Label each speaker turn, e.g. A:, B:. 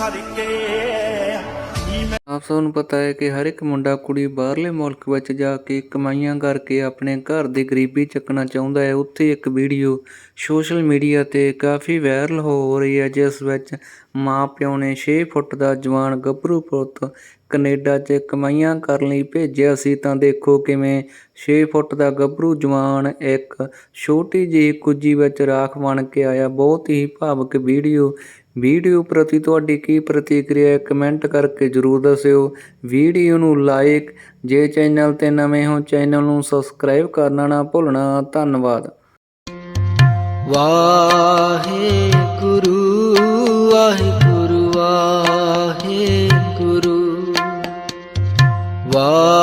A: ਕਰਕੇ
B: ਆਪ ਸਭ ਨੂੰ ਪਤਾ ਹੈ ਕਿ ਹਰ ਇੱਕ ਮੁੰਡਾ ਕੁੜੀ ਬਾਹਰਲੇ ਮੁਲਕ ਵਿੱਚ ਜਾ ਕੇ ਕਮਾਈਆਂ ਕਰਕੇ ਆਪਣੇ ਘਰ ਦੀ ਗਰੀਬੀ ਚੱਕਣਾ ਚਾਹੁੰਦਾ ਹੈ। ਉੱਥੇ ਇੱਕ ਵੀਡੀਓ ਸੋਸ਼ਲ ਮੀਡੀਆ ਤੇ ਕਾਫੀ ਵਾਇਰਲ ਹੋ ਰਹੀ ਹੈ, ਜਿਸ ਵਿੱਚ ਮਾਂ ਪਿਓ ਨੇ 6 ਫੁੱਟ ਦਾ ਜਵਾਨ ਗੱਭਰੂ ਪੁੱਤ ਕੈਨੇਡਾ 'ਚ ਕਮਾਈਆਂ ਕਰਨ ਲਈ ਭੇਜਿਆ ਸੀ। ਤਾਂ ਦੇਖੋ ਕਿਵੇਂ 6 ਫੁੱਟ ਦਾ ਗੱਭਰੂ ਜਵਾਨ ਇੱਕ ਛੋਟੀ ਜਿਹੀ ਕੁੱਜੀ ਵਿੱਚ ਰਾਖ ਬਣ ਕੇ ਆਇਆ। ਬਹੁਤ ਹੀ ਭਾਵਕ ਵੀਡੀਓ ਵੀਡੀਓ ਪ੍ਰਤੀ ਤੁਹਾਡੀ ਕੀ ਪ੍ਰਤੀਕਿਰਿਆ ਹੈ ਕਮੈਂਟ ਕਰਕੇ ਜਰੂਰ ਦੱਸਿਓ। ਵੀਡੀਓ ਨੂੰ ਲਾਈਕ ਜੇ ਚੈਨਲ ਤੇ ਨਵੇਂ ਹੋ ਚੈਨਲ ਨੂੰ ਸਬਸਕ੍ਰਾਈਬ ਕਰਨਾ ਨਾ ਭੁੱਲਣਾ। ਧੰਨਵਾਦ। ਵਾਹਿਗੁਰੂ ਵਾਹਿਗੁਰੂ ਵਾਹਿਗੁਰੂ।
C: ਵਾਹਿਗੁਰੂ